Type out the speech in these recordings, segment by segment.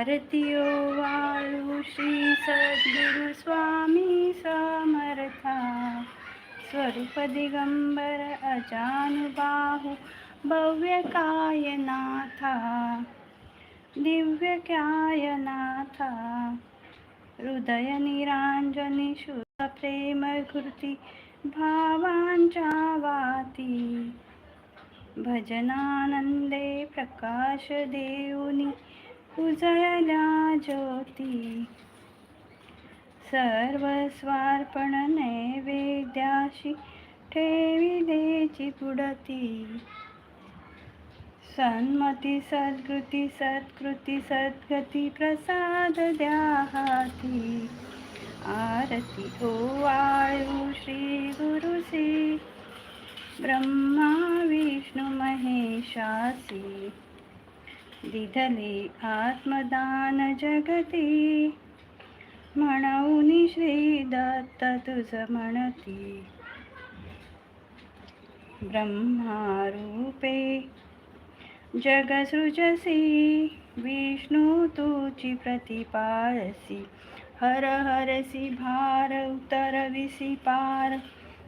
आरतीयो वाळू श्री सद्गुरु स्वामी समर्था. स्वरूप दिगंबर अजानुबाहू भव्य कायनाथा. दिव्य कायनाथा. हृदय निरांजनी शुद्ध प्रेम कृती भावांच्या वाती. भजनानंदे प्रकाश देऊनी उजळल्या ज्योती. सर्व वेद्याशी ठेवी देची पुडती सन्मती सद्कृती सत्कृती सद्गती प्रसाद द्याहाती आरती ओ वाळू श्री गुरुसी ब्रह्मा विष्णू महेशासी. दिधले आत्मदान जगती. म्हणून श्री दत्त तुझ म्हणती. ब्रह्मारूपे जगसृजसी. विष्णू तुची प्रतिपाळसी. हर हरसी भार उतरविसी पार.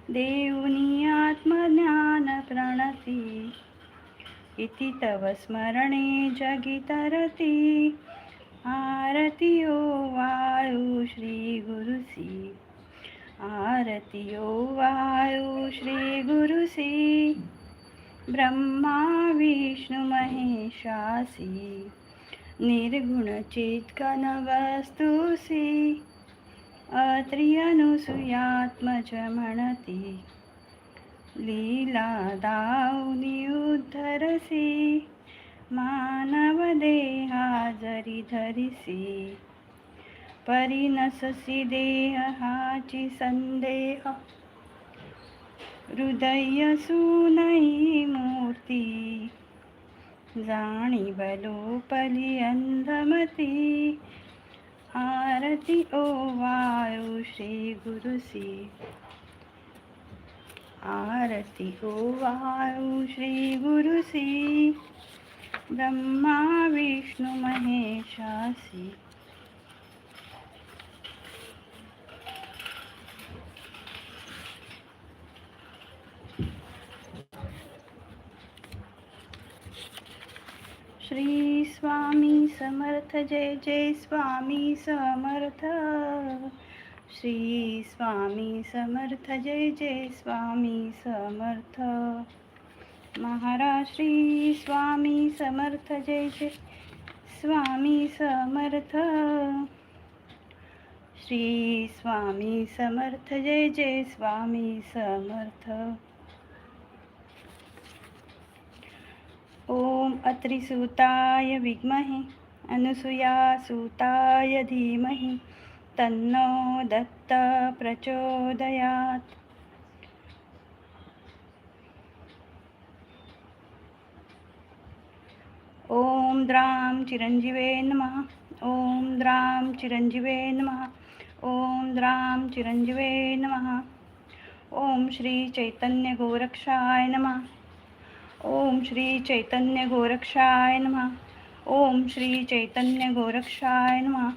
देऊनी आत्मज्ञान प्रणती. इति तव स्मरणे जगितरति। आरतियो आरती ओ वाळू श्री गुरुसी आरती ओ श्री गुरुसी ब्रह्मा विष्णू महेशासी। निर्गुण चित्कन वस्तुसी अत्रियनुसुयात्मज म्हणती लीला दाऊनी उद्धरसी मानव देहा जरी धरिसी परिनससी देह हाची संदेह. हृदय सुनई मूर्ती जाणी बलोपली अंधमती आरती ओ वायु श्री गुरुसी. आरती हो, ओ वाळू श्री गुरुसी ब्रह्मा विष्णु महेशासी श्री स्वामी समर्थ जय जय स्वामी समर्थ। श्री स्वामी समर्थ जय जय स्वामी समर्थ. महाराज श्री स्वामी समर्थ जय जय स्वामी समर्थ. श्री स्वामी समर्थ जय जय स्वामी समर्थ. ओम अत्रिसूताय विद्महे अनुसुयासुताय धीमहि. तन्नो दत्त प्रचोदयात्। ॐ द्रां चिरञ्जीवे नमः। ॐ द्रां चिरञ्जीवे नमः। ॐ द्रां चिरञ्जीवे नमः। ॐ श्री चैतन्य गोरक्षाय नमः। ॐ श्री चैतन्य गोरक्षाय नमः। ॐ श्री चैतन्य गोरक्षाय नमः।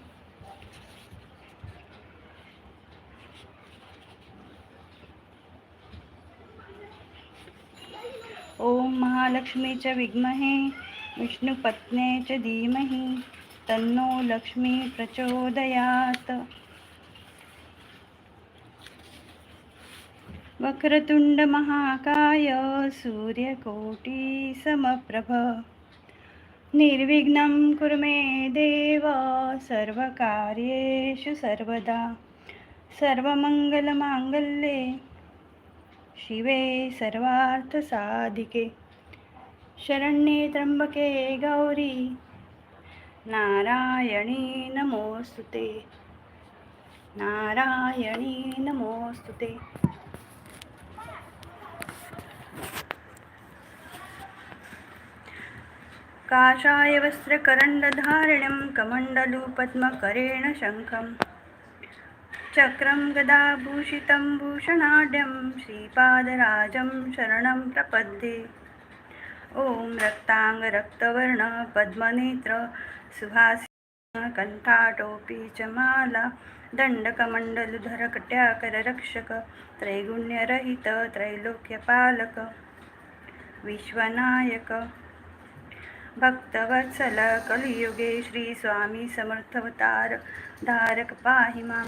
ओम महालक्ष्मीच विद्महे विष्णुपत्ने च धीमहि तन्नो लक्ष्मी प्रचोदयात्. वक्रतुंड महाकाय सूर्यकोटी समप्रभ. निर्विघ्नं कुरु मे देव सर्वकार्येषु सर्वदा. सर्वमङ्गलमाङ्गल्ये शिवे सर्वार्थसाधिके. शरण्ये त्र्यंबके गौरी नारायणी नमोऽस्तु ते नारायणी नमोऽस्तु ते काषाय वस्त्रकरण्डधारिणं कमण्डलूपद्मकरेण शङ्खम्. चक्रं गदाभूषितं भूषणाढ्यं श्रीपादराजं शरणं प्रपद्ये। ॐ रक्ताङ्गरक्तवर्ण पद्मनेत्र सुभाषकण्ठाटोपी कंठाटोपी च माला दंडकमंडलधर त्रैगुण्यरहित त्रैलोक्यपालक विश्वनायक। भक्तवत्सल कलियुगे श्रीस्वामी समर्थवतार धारक पाहि मां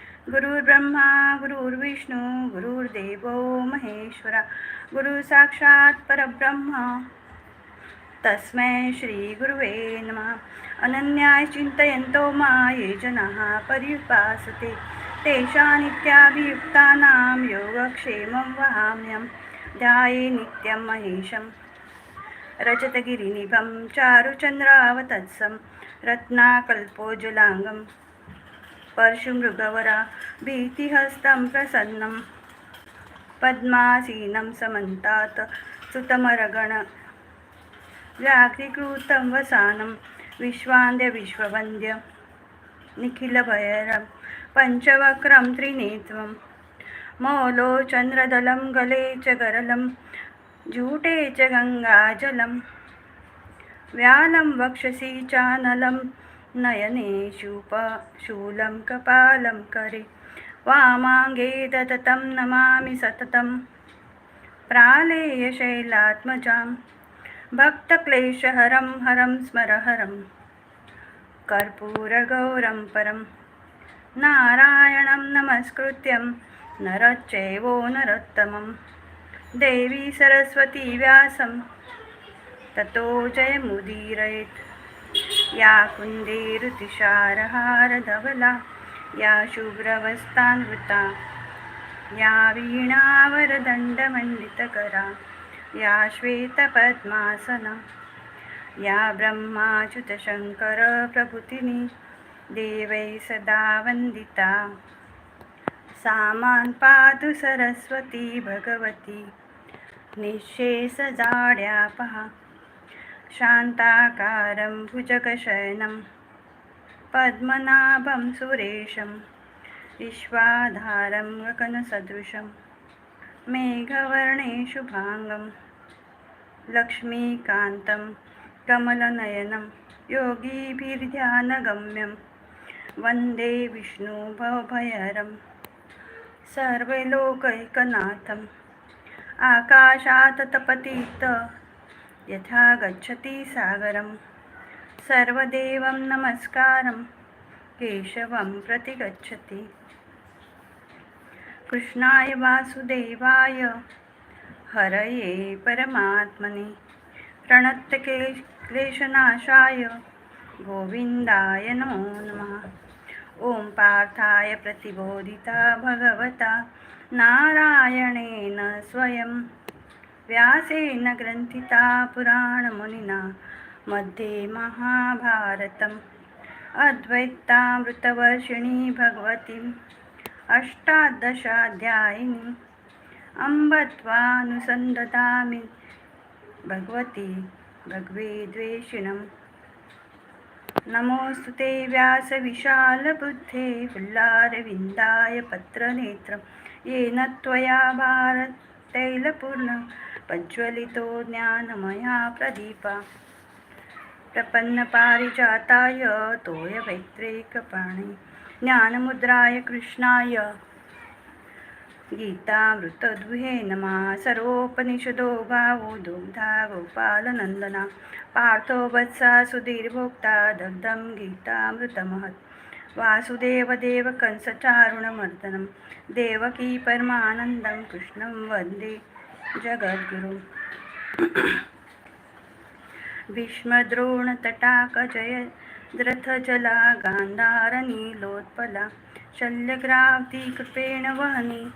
गुरुर्ब्रह्मा गुरुर्विष्णू गुरुर्देवो महेश्वरा गुरुसाक्षात् परब्रह्म। तस्मै श्रीगुरुवे नमः। अनन्याय चिन्तयन्तो माये जनाः परिपासते। तेषां नित्याभियुक्तानां योगक्षेमं वहाम्यं ध्याये नित्यं महेशं रजतगिरिनिभं चारुचन्द्रावतत्सं रत्नाकल्पोजलाङ्गम् परशुमृगवरा भीतिहस्तं प्रसन्नं। पद्मासीनं समन्तात् सुतमरगण। व्याघ्रीकृतं वसानं विश्वान्द्य विश्ववन्द्य। पञ्चवक्रं पञ्चवक्त्रं त्रिनेत्रं। मौलोचन्द्रदलं गले च गरलं जूटे च गङ्गाजलं। व्यालं वक्षसि चानलं नयने शूलं कपालं करे। वामाङ्गे दततं नमामि सततं। प्रालेयशैलात्मजां भक्तक्लेशहरं हरं स्मरहरं। कर्पूरगौरं परं। नारायणं नमस्कृत्यं। नरच्चैवो नरोत्तमं। देवी सरस्वती व्यासं। ततो जयमुदीरयेत्। या कुन्देरुतिशारहारधवला या शुभ्रवस्तानृता या वीणावरदण्डमण्डितकरा या श्वेतपद्मासना या ब्रह्माच्युतशङ्करप्रभृतिनी देवै सदा वन्दिता सामान् पातु सरस्वती भगवती निःशेषजाड्यापः शान्ताकारं भुजगशयनं पद्मनाभं सुरेशं विश्वाधारं गगनसदृशं मेघवर्णे शुभाङ्गं लक्ष्मीकान्तं कमलनयनं योगीभिर्ध्यानगम्यं वन्दे विष्णुभवभयहरं सर्वलोकैकनाथम् आकाशात् तपतीत यथा गच्छति सागरं सर्वदेवं नमस्कारं केशवं प्रति गच्छति कृष्णाय वासुदेवाय हरये परमात्मने। प्रणत्तके क्लेशनाशाय गोविन्दाय नमो नमः। ॐ पार्थाय प्रतिबोधिता भगवता। नारायणेन स्वयं व्यासेन ग्रन्थिता पुराणमुनिना मध्ये महाभारतम् अद्वैतामृतवर्षिणी भगवतीम् अष्टादशाध्यायिनी अम्ब त्वानुसन्ददामि भगवती भगवे द्वेषिणम् नमोऽस्तु ते व्यासविशालबुद्धे फुल्लारविन्दाय पत्रनेत्रं येन त्वया भारतैलपूर्ण प्रज्वलितो ज्ञानमया प्रदीपा। प्रपन्नपारिजाताय तोयवैत्रेकपाणि। ज्ञानमुद्राय कृष्णाय। गीतामृतद्विहे नमः। सर्वोपनिषदो गावो दुग्धा गोपालनन्दना। पार्थो वत्सा सुधीर्भोक्ता दग्धं गीतामृतमहत्। वासुदेवदेव कंसचारुणमर्दनं देवकी परमानन्दं कृष्णं वन्दे। जगद्गुरुम् भीष्मद्रोणतटाकजय द्रथजला गान्धारनीलोत्पला शल्यग्रावती कृपेण वहनी।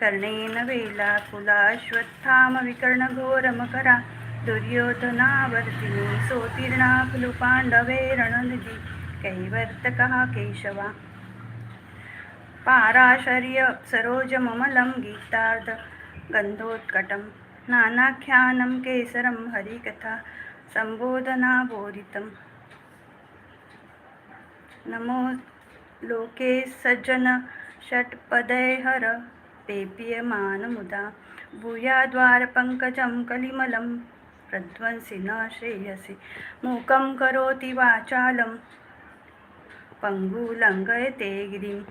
कर्णेन वेला कुलाश्वत्थामविकर्णघोरमकरा दुर्योधनावर्तिनी सोतीर्णा खलु पाण्डवे रणनिधि कैवर्तकः केशवा। पाराशर्य सरोजममलं गीतार्ध गन्धोत्कटं नानाख्यानं केसरं हरिकथा सम्बोधनाबोधितम् नमो लोके सज्जन षट्पदैहर पेपीयमानमुदा भूयाद्वारपङ्कजं कलिमलं प्रध्वंसि न श्रेयसि। मूकं करोति वाचालं पङ्गुलङ्घयते गिरिम्।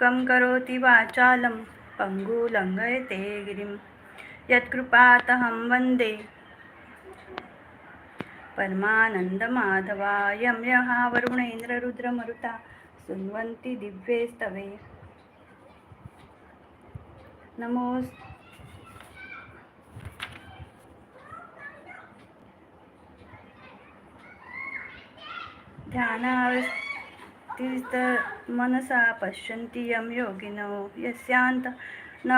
मूकं करोति वाचालं पङ्गुलङ्घयते गिरिं यत्कृपातहं वन्दे। परमानन्दमाधवा यं यः वरुणेन्द्ररुद्रमरुता सुन्वन्ति दिव्ये स्तवे नमो ध्यानावस्थित मनसा पश्यन्ति यं योगिनो यस्यान्त न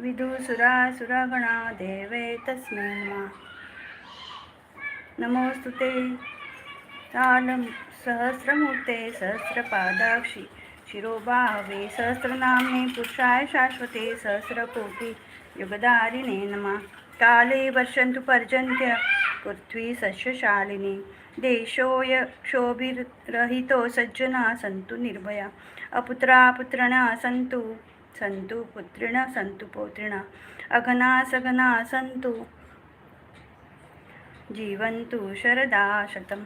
विदुसुरासुरगणा देवे तस्मै नमः। नमोऽस्तु ते तालं सहस्रमूर्ते सहस्रपादाक्षि शिरोबाहवे सहस्रनाम्ने पुरुषाय शाश्वते सहस्रकोटि युगदारिणे नमः। काले वर्षन्तु पर्जन्त्य पृथ्वी सस्यशालिनी। देशोय क्षोभिरहितो सज्जना सन्तु निर्भया। अपुत्रा पुत्रिणा सन्तु सन्तु पुत्रिण सन्तु पौत्रिणा। अघना सघना सन्तु जीवन्तु शरदा शतम्।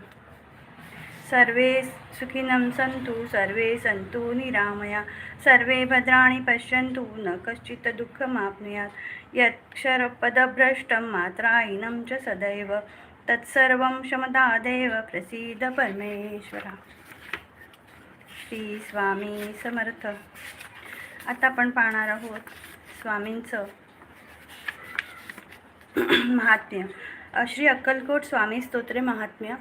सर्वे सुखिनं सन्तु सर्वे सन्तु निरामया। सर्वे भद्राणि पश्यन्तु न कश्चित् दुःखमाप्नुयात्। यत्क्षरपदभ्रष्टं मात्रायिनं च सदैव। तत्सर्वं क्षमतादेव प्रसीद परमेश्वरा। श्री स्वामी समर्थ। आता आपण पाहणार आहोत स्वामींचं महात्म्य। श्री अक्कलकोट स्वामी स्तोत्रे महात्म्य।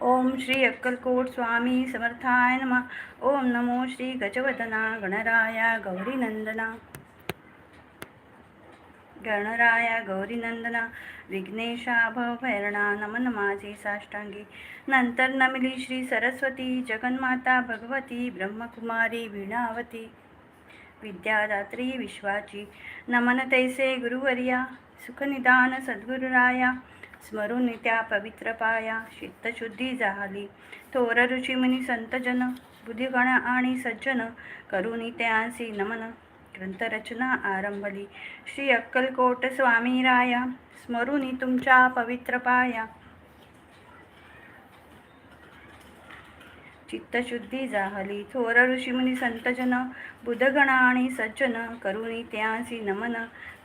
ओम श्री अक्कलकोट स्वामी समर्थाय नमः। ओम नमो श्री गजवदना गणराया गौरीनंदना। गणराया गौरीनंदना विघ्नेशा भवभैरणा नमन माझे साष्टांगी. नंतर नमिली श्री सरस्वती जगन्माता भगवती ब्रह्मकुमारी वीणावती. विद्यादात्री विश्वाची. नमन तैसे गुरुवर्या सुखनिदान सद्गुरुराया स्मरून त्या पवित्र पाया चित्तशुद्धी झाली थोर ऋषीमुनी संतजन बुद्धिगण आणि सज्जन करुणी त्यांसी नमन. ग्रंथरचना आरंभली. श्री अक्कलकोट स्वामी राया स्मरुनी तुमच्या पवित्र पाया. चित्तशुद्धी जाहली. थोर ऋषीमुनी संतजन बुधगण आणि सज्जन करुणी त्यांसी नमन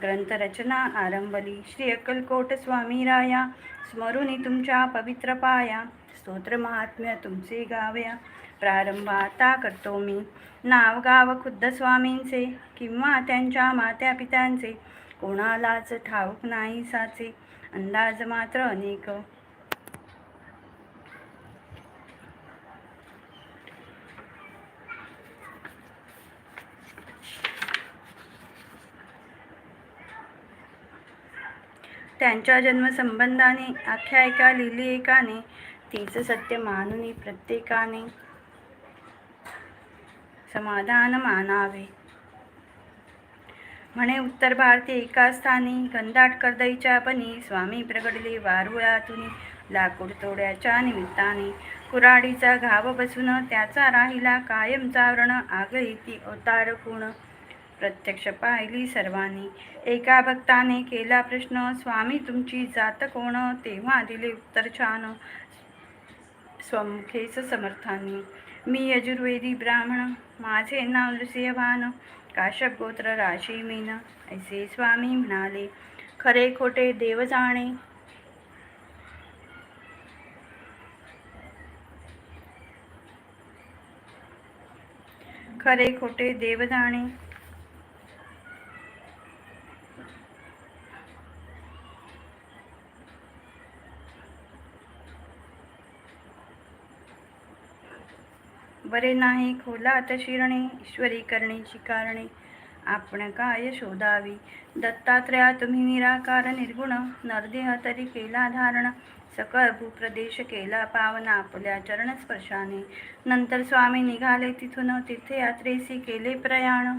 ग्रंथरचना आरंभली. श्री अक्कलकोट स्वामी राया स्मरुनी तुमच्या पवित्र पाया. स्तोत्र महात्म्य तुमचे गावया. प्रारंभ आता करतो मी. नाव गाव खुद्द स्वामींचे किंवा त्यांच्या मात्या पित्यांचे कोणालाच ठाऊक नाही साचे. अंदाज मात्र अनेक. त्यांच्या जन्मसंबंधाने आख्यायिका लिहिली एकाने तीच सत्य मानुनी प्रत्येकाने. समाधान मानावे म्हणे उत्तर भारती एका स्थानी गंधाट कर्दईच्या पणी स्वामी प्रगडले वारुळातून लाकूड तोड्याच्या निमित्ताने. कुराडीचा घाव बसून त्याचा राहिला कायम चावरण आगळी ती अवतार गुण प्रत्यक्ष पाहिली सर्वांनी. एका भक्ताने केला प्रश्न स्वामी तुमची जात कोण? तेव्हा दिले उत्तर छान स्वमुखेच समर्थांनी. मी यजुर्वेदी ब्राह्मण माझे नाव नृसिंहवान काश्यप गोत्र राशी मीन ऐसे स्वामी म्हणाले खरे खोटे देव जाणे. खरे खोटे देव जाणे. बरे नाही खोला शिरणे ईश्वरी करणे कारणे आपण काय शोधावी? दत्तात्रया तुम्ही निराकार निर्गुण. नरदेह तरी केला धारण. सकळ भूप्रदेश केला पावन आपल्या चरणस्पर्शाने. नंतर स्वामी निघाले तिथून. तीर्थयात्रेसी केले प्रयाण.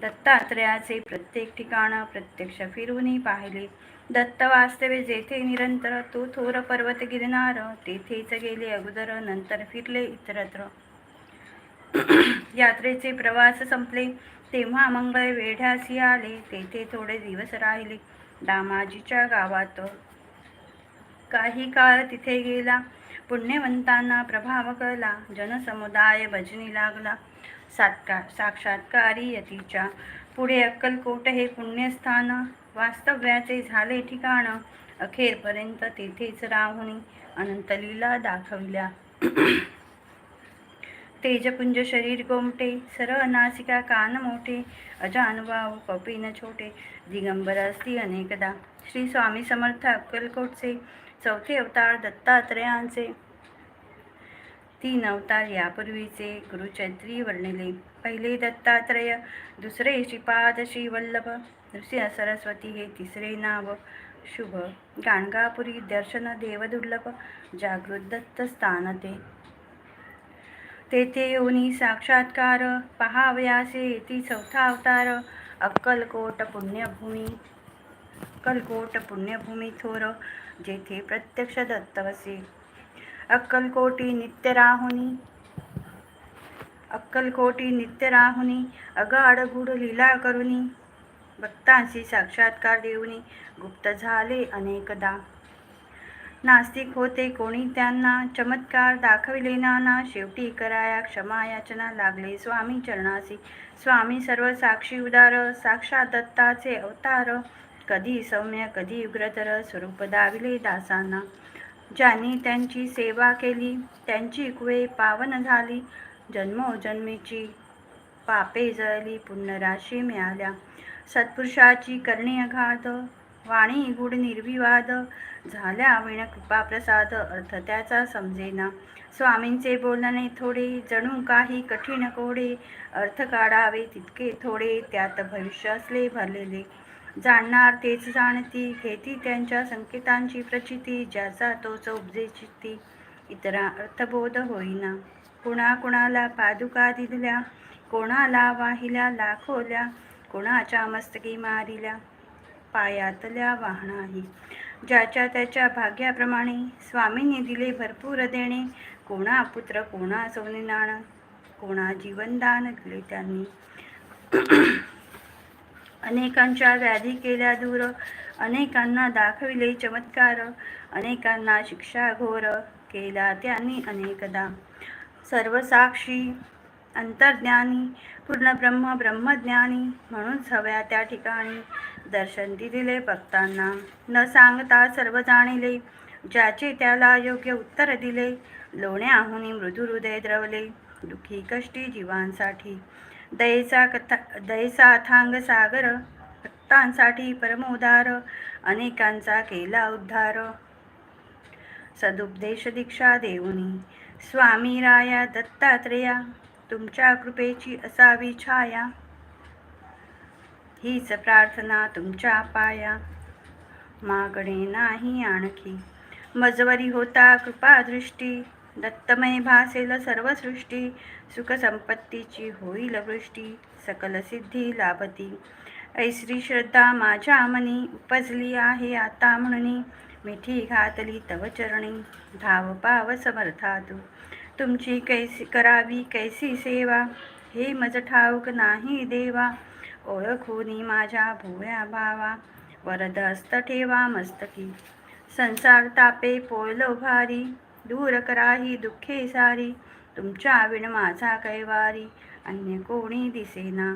दत्तात्रयाचे प्रत्येक ठिकाण प्रत्यक्ष फिरूनी पाहिले. दत्त वास्तवे जेथे निरंतर तो थोर पर्वत गिरणार तेथेच गेले अगोदर नंतर फिरले इतरत्र. यात्रेचे प्रवास संपले. तेव्हा मंगळ वेढ्यासी आले. तेथे थोडे दिवस राहिले. दामाजीच्या गावात काही काळ तिथे गेला. पुण्यवंतांना प्रभाव कळला जनसमुदाय भजनी लागला. सातका साक्षात्कारी यतीच्या पुढे अक्कलकोट हे पुण्यस्थान वास्तव्याचे झाले ठिकाण. अखेरपर्यंत तेथेच राहुनी अनंतलीला दाखविल्या. तेजपुंज शरीर गोमटे सरळ नासिका कान मोठे अजानुभाव कपिन छोटे दिगंबर असती अनेकदा. श्री स्वामी समर्थ अक्कलकोटचे चौथे अवतार दत्तात्रयांचे. तीन अवतार यापूर्वीचे गुरुचैत्री वर्णिले. पहिले दत्तात्रय दुसरे श्रीपाद श्रीवल्लभ. नृसिंह सरस्वती हे तिसरे नाव. शुभ. गाणगापुरी दर्शन देवदुर्लभ जागृत दत्त स्थान ते तेथे योनी साक्षात्कार पहावयासे ती चौथा अवतार अक्कलकोट पुण्यभूमी अक्कलकोट पुण्यभूमी थोर जेथे प्रत्यक्ष दत्तवसे अक्कलकोटी नित्य राहुनी अक्कलकोटी नित्य राहुनी अगाढ लीला करुनी भक्तांशी साक्षात्कार देऊनी गुप्त झाले अनेकदा. नास्तिक होते कोणी त्यांना चमत्कार दाखविले नाना. शेवटी कराया क्षमा याचना लागले. स्वामी चरणासी स्वामी सर्व साक्षी उदार साक्षात दत्ताचे अवतार. कधी सौम्य कधी उग्रतर स्वरूप दाविले दासांना. ज्यांनी त्यांची सेवा केली त्यांची कुळे पावन झाली. जन्मोजन्मीची पापे जळली पुण्यराशी मिळाल्या. सत्पुरुषाची करणी अघात वाणी गुढ निर्विवाद झाल्या विण कृपाप्रसाद अर्थ त्याचा समजेना. स्वामींचे बोलणे थोडे जणू काही कठीण कोडे अर्थ काढावे तितके थोडे त्यात भविष्य असले भरलेले. जाणणार तेच जाणती घेती त्यांच्या संकेतांची प्रचिती ज्याचा तोच उपजे इतरा अर्थबोध होईना. कुणाकुणाला पादुका दिल्या कोणाला वाहिल्या लाखोल्या कोणाच्या मस्तकी मारिल्या? पायातल्या वाहनाही ज्याच्या त्याच्या भाग्याप्रमाणे स्वामींनी दिले भरपूर देणे कोणा पुत्र कोणा सोने नाणं कोणा जीवनदान दिले त्यांनी. अनेकांच्या व्याधी केल्या दूर अनेकांना दाखविले चमत्कार अनेकांना शिक्षा घोर केला त्यांनी अनेकदा. सर्वसाक्षी अंतर्ज्ञानी पूर्ण ब्रह्म ब्रह्मज्ञानी म्हणून हव्या त्या ठिकाणी दर्शन दिलेले भक्तांना. न सांगता सर्व जाणिले ज्याचे त्याला योग्य उत्तर दिले लोण्याहुनी मृदू हृदय द्रवले दुःखी कष्टी जीवांसाठी. दयेचा कथा दयेचा अथांग सागर भक्तांसाठी परमोदार अनेकांचा केला उद्धार. सदुपदेश दीक्षा देऊनी स्वामी राया दत्तात्रेया तुमच्या कृपेची असावी छाया. हीच प्रार्थना तुमच्या पाया. मागणे नाही आणखी. मजवरी होता कृपादृष्टी. दत्तमय भासेल सर्व सृष्टी सुखसंपत्तीची होईल वृष्टी. सकल सिद्धी लाभती. ऐश्री श्रद्धा माझ्या मनी. उपजली आहे आता म्हणून. मिठी घातली तव चरणी. धाव पाव समर्था तू तुमची कैसी करावी कैसी सेवा? हे मज ठाऊक नाही देवा ओळखूनी माझ्या भुव्या भावा. वरद हस्त ठेवा मस्तकी. संसार तापे पोळलो भारी दूर कराही दुःखे सारी. तुमच्या विण माझा कैवारी अन्य कोणी दिसेना.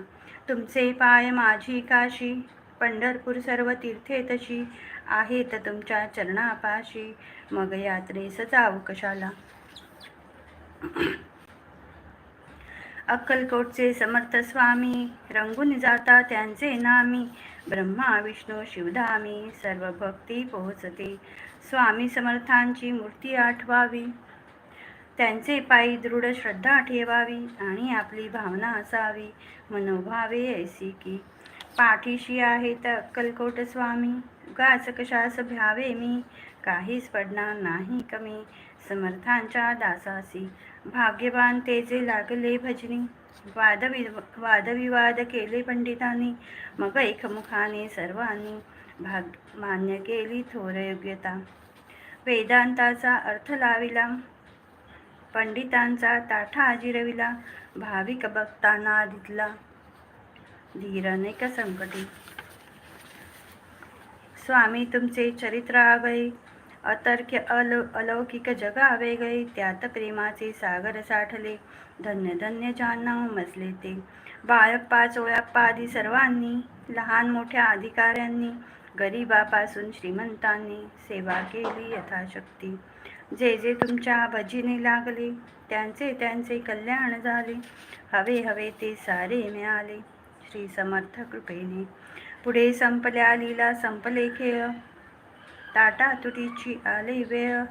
तुमचे पाय माझी काशी पंढरपूर सर्व तीर्थे तशी. आहेत तुमच्या चरणापाशी मग यात्रेस जाऊ कशाला? अक्कलकोटचे समर्थ स्वामी रंगून जाता त्यांचे नामी ब्रह्मा विष्णू शिवधामी सर्व भक्ती पोहोचते. स्वामी समर्थांची मूर्ती आठवावी त्यांचे पायी दृढ श्रद्धा ठेवावी आणि आपली भावना असावी. मनोभावे ऐसी की पाठीशी आहे तर अक्कलकोट स्वामी उगाच कशास भ्यावे मी? काहीच पडणार नाही कमी समर्थांच्या दासासी भाग्यवान ते जे लागले भजनी. वादवि वादविवाद केले पंडितांनी. मग एकमुखाने सर्वांनी भाग मान्य केली थोर योग्यता. वेदांताचा अर्थ लाविला. पंडितांचा ताठा आजिरविला. भाविक भक्तांना दितला धीर अनेक संकटी. स्वामी तुमचे चरित्र आगळे अतर्क्य अल अलौकिक जगा वेगळे त्यात प्रेमाचे सागर साठले. धन्य धन्य ज्यांना उमजले ते. बाळप्पा चोळप्पा आदी सर्वांनी लहान मोठ्या अधिकाऱ्यांनी गरिबापासून श्रीमंतांनी सेवा केली यथाशक्ती. जे जे तुमच्या भजीने लागले त्यांचे त्यांचे कल्याण झाले. हवे हवे ते सारे मिळाले. श्री समर्थ कृपेने. पुढे संपल्या लीला संपले खेळ. ताटा तुटीची आले वेळ.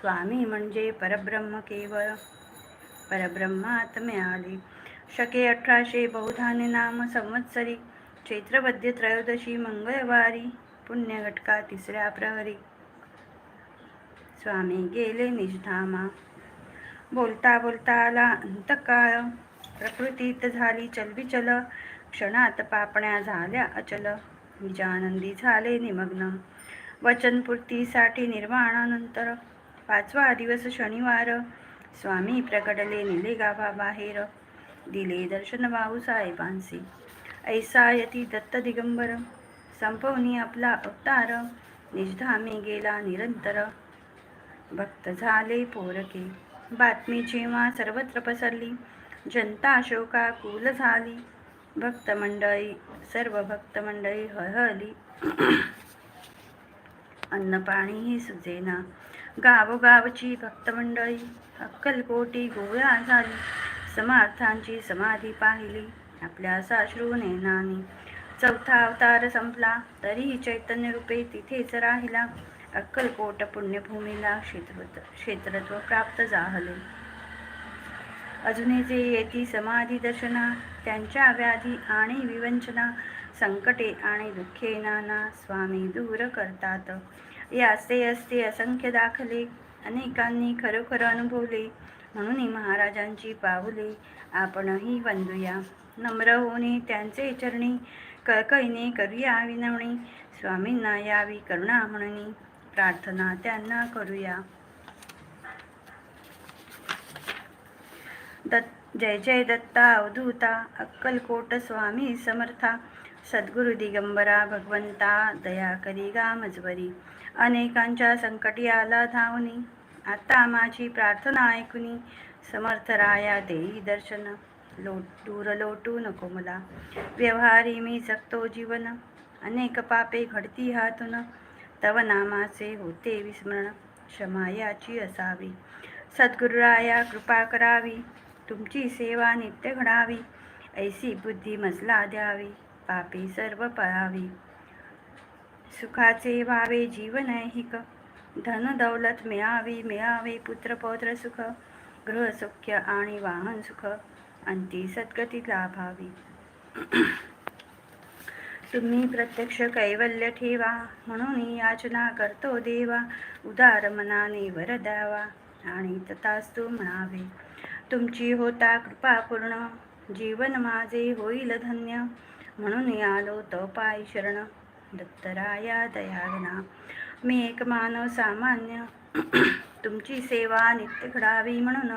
स्वामी म्हणजे परब्रह्म केवळ. परब्रह्मात मिळाले. शके अठराशे बहुधाने नाम संवत्सरी. चैत्रवद्य त्रयोदशी मंगळवारी. पुण्यघटका तिसऱ्या प्रहरी. स्वामी गेले निजधामा बोलता बोलता आला अंतकाळ. प्रकृतीत झाली चलबिचल. क्षणात पापण्या झाल्या अचल. निजानंदी झाले निमग्न. वचनपूर्तीसाठी निर्वाणानंतर पाचवा दिवस शनिवार. स्वामी प्रकटले निलेगावा बाहेर दिले दर्शन भाऊसाहेबांसी ऐसा यती दत्त दिगंबर. संपवनी आपला अवतार. निजधामी गेला निरंतर. भक्त झाले पोरके. बातमी जेव्हा सर्वत्र पसरली जनता शोकाकुल झाली. भक्त मंडळी सर्व भक्त मंडळी हळहळली. अन्न पाणीही सुजेना. गावोगावची भक्तमंडळी अक्कलकोटी गोळा झाली. समार्थांची समाधी पाहिली. आपल्या साश्रू नेनानी चौथा अवतार संपला. तरीही चैतन्य रूपे तिथेच राहिला. अक्कलकोट पुण्यभूमीला क्षेत्रत्व क्षेत्रत्व प्राप्त झाले. अजूनही जे येती समाधी दर्शना त्यांच्या व्याधी आणि विवंचना संकटे आणि दुःखे नाना स्वामी दूर करतात. याचे असते असंख्य दाखले. अनेकांनी खरोखर अनुभवले. म्हणून महाराजांची पाऊले आपणही वंदूया. नम्र होणे त्यांचे चरणी कळकळीने करूया विनवणी. स्वामींना यावी करुणा म्हणून प्रार्थना त्यांना करूया. दत्त जय जय दत्ता अवधूता अक्कलकोट स्वामी समर्था. सद्गुरु दिगंबरा भगवंता दया करी गा मजवरी अनेकांच्या संकटी आला धावनी आता माझी प्रार्थना ऐकुनी समर्थ राया देई दर्शन. लोट दूर लोटू नको मला. व्यवहारी मी जगतो जीवन. अनेक पापे घडती हातून. तव नामाचे होते विस्मरण. क्षमायाची असावी. सद्गुरुराया कृपा करावी. तुमची सेवा नित्य घडावी. ऐसी बुद्धी मजला द्यावी. पापी सर्व पळावी सुखाचे व्हावे जीवन ऐहिक. धन दौलत मिळावी मिळावे पुत्र पौत्र सुख. गृहसुख्य आणि वाहन सुख. अंती सद्गती लाभावी. तुम्ही प्रत्यक्ष कैवल्य ठेवा. म्हणून याचना करतो देवा. उदार मनाने वर द्यावा. आणि तथास्तू म्हणावे. तुमची होता कृपा पूर्ण. जीवन माझे होईल धन्य. म्हणून आलो तो पाय शरण. दत्तराया दयागना मी एक मानव सामान्य. तुमची सेवा नित्य घडावी म्हणून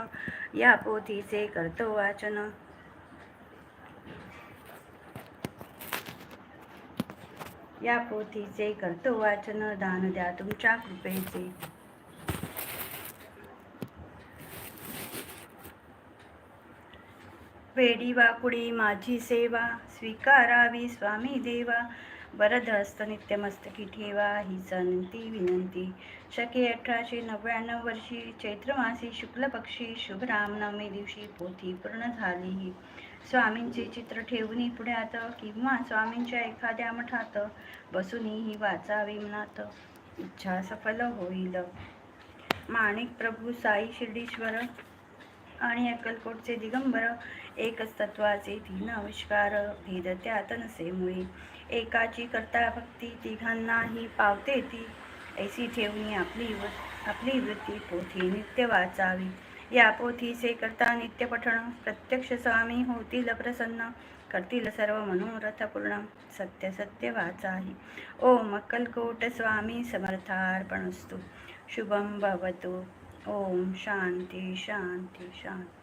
या पोथीचे करतो वाचन. या पोथीचे करतो वाचन. दान द्या तुमच्या कृपेचे. वेडी वाकुडी माझी सेवा स्वीकारावी स्वामी देवा. वरद हस्त नित्यमस्तकी ठेवा ही संती विनंती. शके अठराशे नव्याण्णव वर्षी चैत्रमासी शुक्ल पक्षी शुभ रामनवमी दिवशी पोथी पूर्ण झाली ही. स्वामींचे चित्र ठेवून पुढ्यात किंवा स्वामींच्या एखाद्या मठात बसूनही वाचावी मनात. इच्छा सफल होईल. माणिक प्रभू साई शिर्डीश्वर आणि अक्कलकोटचे दिगंबर एकच तत्वाचे तीन आविष्कार भेद त्यात नसे मुळे. एकाची करता भक्ती तिघांनाही पावते ती. ऐसी ठेवणी आपली वृ- आपली वृत्ती पोथी नित्य वाचावी. या पोथीचे करता नित्य पठण प्रत्यक्ष स्वामी होतील प्रसन्न करतील सर्व मनोरथ पूर्ण सत्य सत्य वाचाही. ओम अक्कलकोट स्वामी समर्थार्पणस्तु. शुभम भवतु. ओम शांती शांती शांती.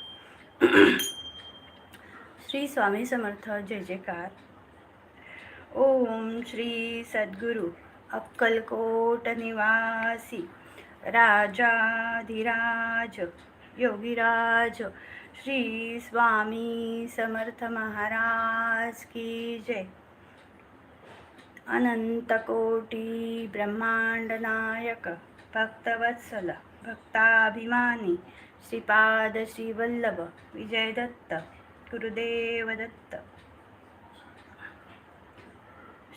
श्री स्वामी समर्थ जय जयकार. ओम श्री सद्गुरु अक्कलकोट निवासी राजाधिराज योगीराज श्री स्वामी समर्थ महाराज की जय. अनंतकोटी ब्रह्मांड नायक भक्तवत्सल भक्ताभिमानी श्रीपाद श्रीवल्लभ विजय दत्त गुरुदेव दत्त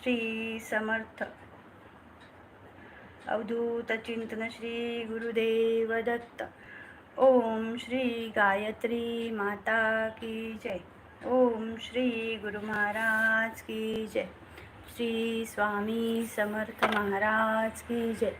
श्री समर्थ अवधूत चिंतन श्री गुरुदेव दत्त ओम श्री गायत्री माता की जय ओम श्री गुरु महाराज की जय श्री स्वामी समर्थ महाराज की जय।